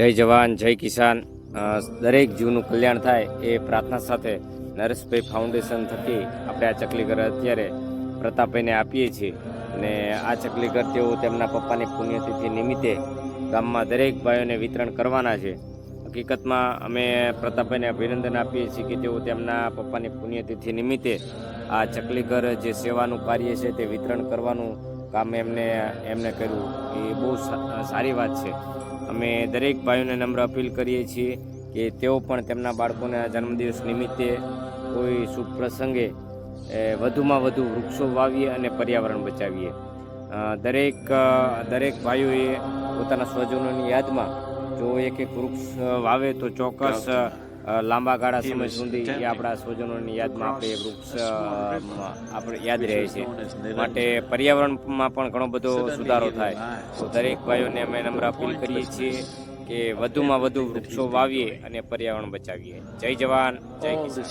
જય જવાન, જય કિસાન. દરેક જીવનું કલ્યાણ થાય એ પ્રાર્થના સાથે નરેશભાઈ ફાઉન્ડેશન થકી આપણે આ ચકલીઘર અત્યારે પ્રતાપભાઈને આપીએ છીએ. અને આ ચકલી ઘર તેઓ તેમના પપ્પાની પુણ્યતિથિ નિમિત્તે ગામમાં દરેક ભાઈઓને વિતરણ કરવાના છે. હકીકતમાં અમે પ્રતાપભાઈને અભિનંદન આપીએ છીએ કે તેઓ તેમના પપ્પાની પુણ્યતિથિ નિમિત્તે આ ચકલીઘર જે સેવાનું કાર્ય છે તે વિતરણ કરવાનું કામ એમને એમને કર્યું. એ બહુ સારી વાત છે. અમે દરેક ભાઈઓને નમ્ર અપીલ કરીએ છીએ કે તેઓ પણ તેમના બાળકોના જન્મદિવસ નિમિત્તે કોઈ શુભ પ્રસંગે વધુમાં વધુ વૃક્ષો વાવીએ અને પર્યાવરણ બચાવીએ. દરેક દરેક ભાઈઓએ પોતાના સ્વજનોની યાદમાં જો એક એક વૃક્ષ વાવે તો ચોક્કસ લાંબા ગાળા સમય સુધી એ આપણા સ્વજનોની યાદમાં આપણે વૃક્ષ આપણે યાદ રહે છે. માટે પર્યાવરણમાં પણ ઘણો બધો સુધારો થાય. તો દરેક ભાઈઓને અમે નમ્ર અપીલ કરીએ છીએ કે વધુમાં વધુ વૃક્ષો વાવીએ અને પર્યાવરણ બચાવીએ. જય જવાન જય કિસાન.